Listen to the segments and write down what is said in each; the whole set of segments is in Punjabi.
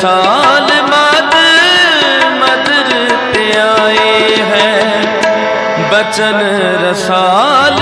ਸਾਲ ਮਦ ਮਦਰ ਪਿਆਏ ਹੈ ਬਚਨ ਰਸਾਲ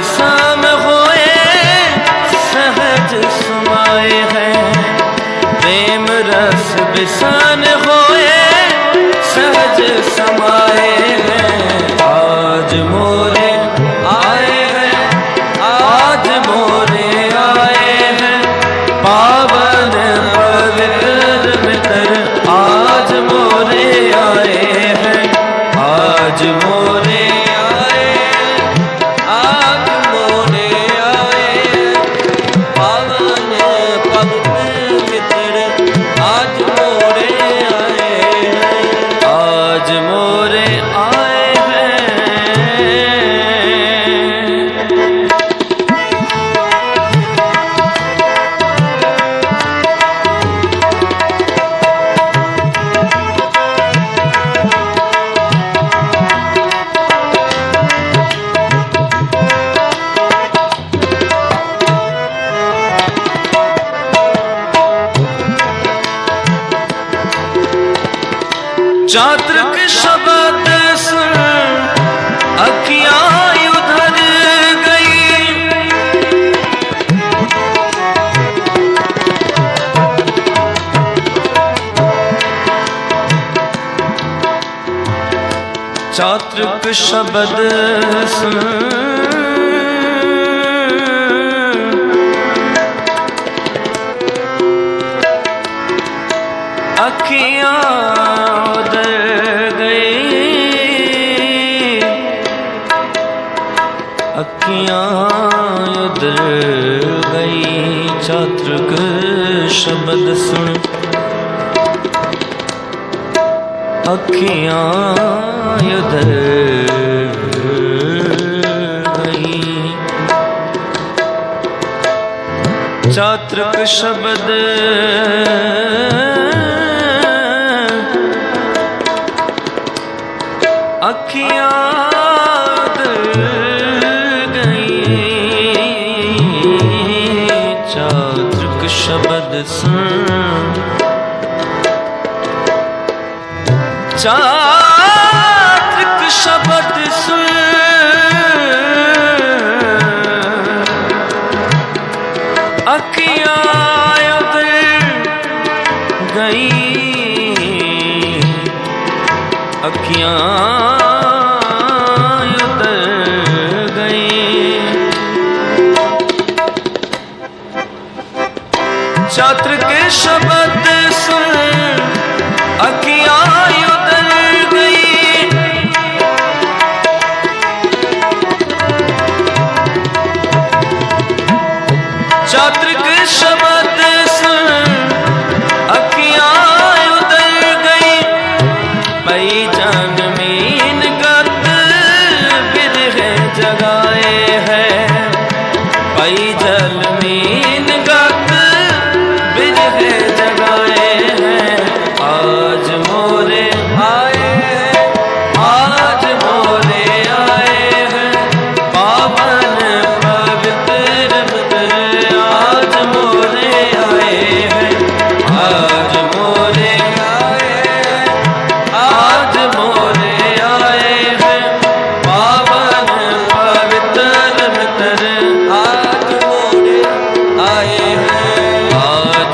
understand. चातृक शब्द सुन अखियां उधर गई चातृक शब्द सुन ਅੱਖੀਆਂ ਉਦਰ ਗਏ ਅੱਖੀਆਂ ਉਦਰ ਗਈ ਚਾਤਰਕ ਸ਼ਬਦ ਸੁਣ। ਅੱਖੀਆਂ ਉਦਰ ਗਈ ਚਾਤਰਕ ਸ਼ਬਦ ਦਰਸ਼ਨ ਸ਼ਬਦ ਸੁਣ ਅੱਖੀਆਂ ਗਈ ਅੱਖੀਆਂ के शब्द सुन अखियां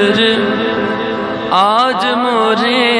पवित्र मित्र आज मोरे आए